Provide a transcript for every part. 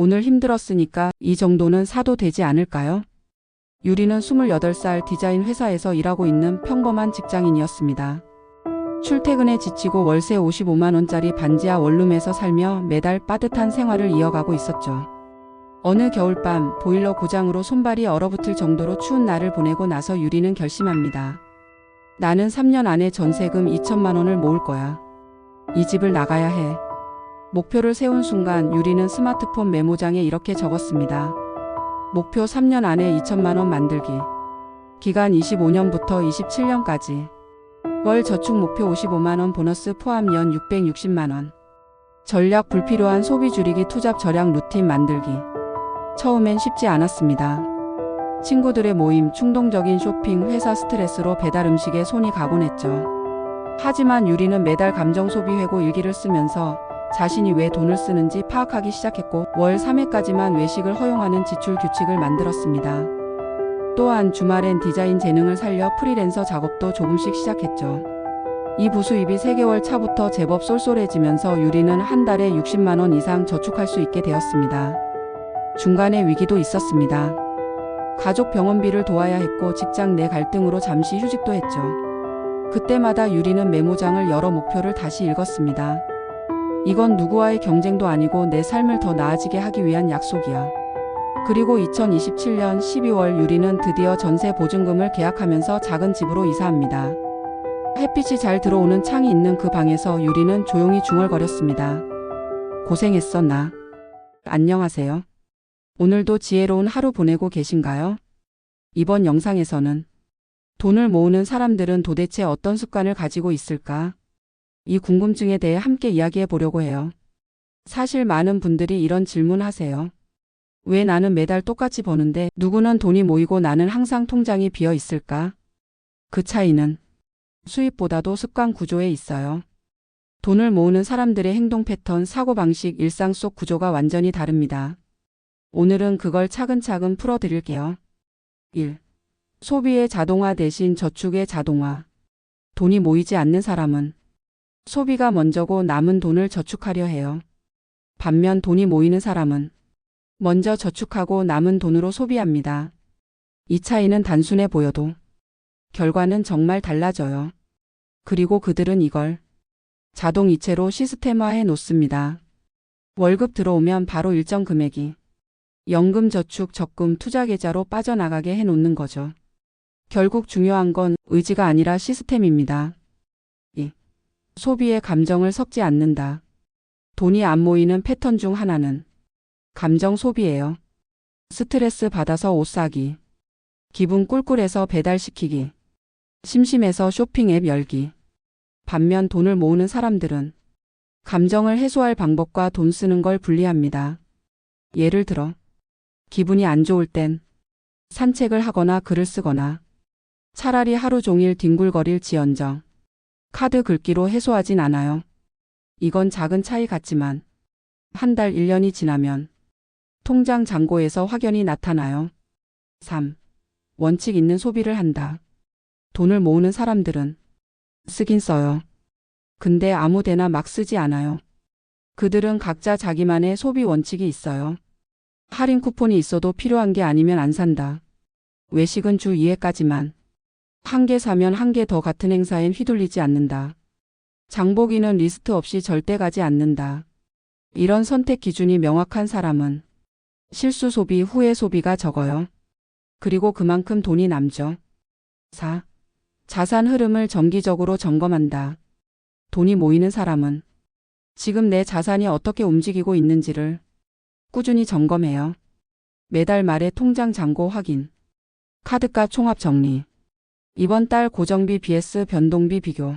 오늘 힘들었으니까 이 정도는 사도 되지 않을까요? 유리는 28살 디자인 회사에서 일하고 있는 평범한 직장인이었습니다. 출퇴근에 지치고 월세 55만원짜리 반지하 원룸에서 살며 매달 빠듯한 생활을 이어가고 있었죠. 어느 겨울밤 보일러 고장으로 손발이 얼어붙을 정도로 추운 날을 보내고 나서 유리는 결심합니다. 나는 3년 안에 전세금 2천만 원을 모을 거야. 이 집을 나가야 해. 목표를 세운 순간 유리는 스마트폰 메모장에 이렇게 적었습니다. 목표 3년 안에 2천만 원 만들기. 기간 25년부터 27년까지. 월 저축 목표 55만 원 보너스 포함 연 660만 원. 전략 불필요한 소비 줄이기 투잡 절약 루틴 만들기. 처음엔 쉽지 않았습니다. 친구들의 모임, 충동적인 쇼핑, 회사 스트레스로 배달 음식에 손이 가곤 했죠. 하지만 유리는 매달 감정 소비 회고 일기를 쓰면서 자신이 왜 돈을 쓰는지 파악하기 시작했고 월 3회까지만 외식을 허용하는 지출 규칙을 만들었습니다. 또한 주말엔 디자인 재능을 살려 프리랜서 작업도 조금씩 시작했죠. 이 부수입이 3개월 차부터 제법 쏠쏠해지면서 유리는 한 달에 60만 원 이상 저축할 수 있게 되었습니다. 중간에 위기도 있었습니다. 가족 병원비를 도와야 했고 직장 내 갈등으로 잠시 휴직도 했죠. 그때마다 유리는 메모장을 열어 목표를 다시 읽었습니다. 이건 누구와의 경쟁도 아니고 내 삶을 더 나아지게 하기 위한 약속이야. 그리고 2027년 12월 유리는 드디어 전세 보증금을 계약하면서 작은 집으로 이사합니다. 햇빛이 잘 들어오는 창이 있는 그 방에서 유리는 조용히 중얼거렸습니다. 고생했어, 나. 안녕하세요. 오늘도 지혜로운 하루 보내고 계신가요? 이번 영상에서는 돈을 모으는 사람들은 도대체 어떤 습관을 가지고 있을까? 이 궁금증에 대해 함께 이야기해 보려고 해요. 사실 많은 분들이 이런 질문 하세요. 왜 나는 매달 똑같이 버는데 누구는 돈이 모이고 나는 항상 통장이 비어 있을까? 그 차이는 수입보다도 습관 구조에 있어요. 돈을 모으는 사람들의 행동 패턴, 사고방식, 일상 속 구조가 완전히 다릅니다. 오늘은 그걸 차근차근 풀어드릴게요. 1. 소비의 자동화 대신 저축의 자동화. 돈이 모이지 않는 사람은 소비가 먼저고 남은 돈을 저축하려 해요. 반면 돈이 모이는 사람은 먼저 저축하고 남은 돈으로 소비합니다. 이 차이는 단순해 보여도 결과는 정말 달라져요. 그리고 그들은 이걸 자동 이체로 시스템화해 놓습니다. 월급 들어오면 바로 일정 금액이 연금 저축 적금 투자 계좌로 빠져나가게 해 놓는 거죠. 결국 중요한 건 의지가 아니라 시스템입니다. 2. 소비의 감정을 섞지 않는다. 돈이 안 모이는 패턴 중 하나는 감정 소비예요. 스트레스 받아서 옷 사기. 기분 꿀꿀해서 배달시키기. 심심해서 쇼핑 앱 열기. 반면 돈을 모으는 사람들은 감정을 해소할 방법과 돈 쓰는 걸 분리합니다. 예를 들어, 기분이 안 좋을 땐 산책을 하거나 글을 쓰거나 차라리 하루 종일 뒹굴거릴 지언정 카드 긁기로 해소하진 않아요. 이건 작은 차이 같지만 한 달, 1년이 지나면 통장 잔고에서 확연히 나타나요. 3. 원칙 있는 소비를 한다. 돈을 모으는 사람들은 쓰긴 써요. 근데 아무 데나 막 쓰지 않아요. 그들은 각자 자기만의 소비 원칙이 있어요. 할인 쿠폰이 있어도 필요한 게 아니면 안 산다. 외식은 주 2회까지만. 한 개 사면 한 개 더 같은 행사엔 휘둘리지 않는다. 장보기는 리스트 없이 절대 가지 않는다. 이런 선택 기준이 명확한 사람은 실수 소비, 후회 소비가 적어요. 그리고 그만큼 돈이 남죠. 4. 자산 흐름을 정기적으로 점검한다. 돈이 모이는 사람은 지금 내 자산이 어떻게 움직이고 있는지를 꾸준히 점검해요. 매달 말에 통장 잔고 확인, 카드값 총합 정리, 이번 달 고정비 vs 변동비 비교,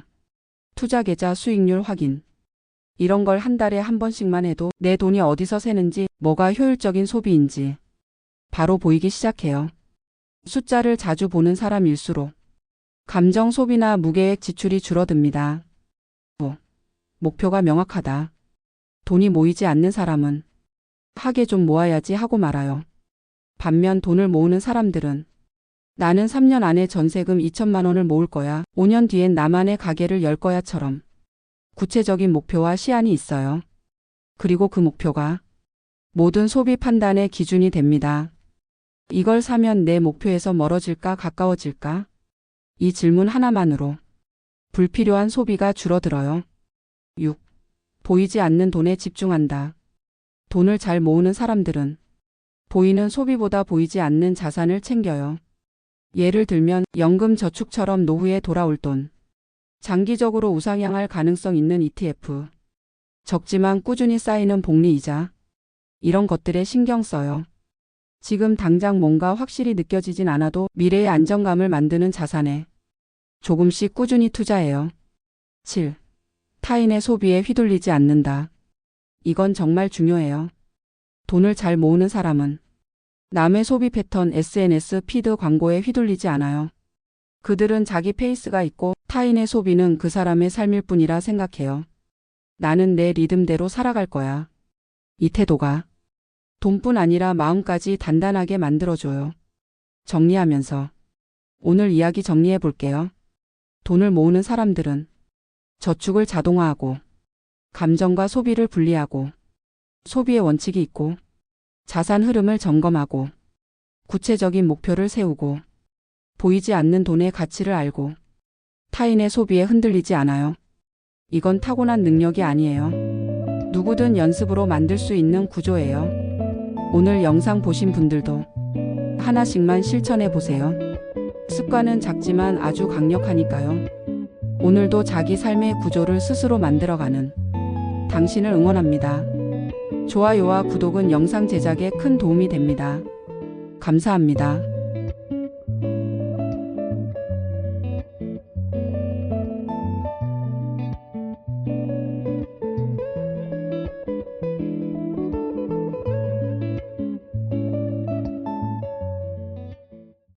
투자 계좌 수익률 확인. 이런 걸 한 달에 한 번씩만 해도 내 돈이 어디서 새는지, 뭐가 효율적인 소비인지 바로 보이기 시작해요. 숫자를 자주 보는 사람일수록 감정 소비나 무계획 지출이 줄어듭니다. 5. 목표가 명확하다. 돈이 모이지 않는 사람은 하게 좀 모아야지 하고 말아요. 반면 돈을 모으는 사람들은 나는 3년 안에 전세금 2천만 원을 모을 거야. 5년 뒤엔 나만의 가게를 열 거야처럼 구체적인 목표와 시한이 있어요. 그리고 그 목표가 모든 소비 판단의 기준이 됩니다. 이걸 사면 내 목표에서 멀어질까 가까워질까? 이 질문 하나만으로 불필요한 소비가 줄어들어요. 6. 보이지 않는 돈에 집중한다. 돈을 잘 모으는 사람들은 보이는 소비보다 보이지 않는 자산을 챙겨요. 예를 들면 연금 저축처럼 노후에 돌아올 돈. 장기적으로 우상향할 가능성 있는 ETF. 적지만 꾸준히 쌓이는 복리 이자. 이런 것들에 신경 써요. 지금 당장 뭔가 확실히 느껴지진 않아도 미래의 안정감을 만드는 자산에 조금씩 꾸준히 투자해요. 7. 타인의 소비에 휘둘리지 않는다. 이건 정말 중요해요. 돈을 잘 모으는 사람은 남의 소비 패턴 SNS 피드 광고에 휘둘리지 않아요. 그들은 자기 페이스가 있고 타인의 소비는 그 사람의 삶일 뿐이라 생각해요. 나는 내 리듬대로 살아갈 거야. 이 태도가 돈뿐 아니라 마음까지 단단하게 만들어줘요. 정리하면서 오늘 이야기 정리해 볼게요. 돈을 모으는 사람들은 저축을 자동화하고 감정과 소비를 분리하고 소비의 원칙이 있고 자산 흐름을 점검하고 구체적인 목표를 세우고 보이지 않는 돈의 가치를 알고 타인의 소비에 흔들리지 않아요. 이건 타고난 능력이 아니에요. 누구든 연습으로 만들 수 있는 구조예요. 오늘 영상 보신 분들도 하나씩만 실천해 보세요. 습관은 작지만 아주 강력하니까요. 오늘도 자기 삶의 구조를 스스로 만들어가는 당신을 응원합니다. 좋아요와 구독은 영상 제작에 큰 도움이 됩니다. 감사합니다.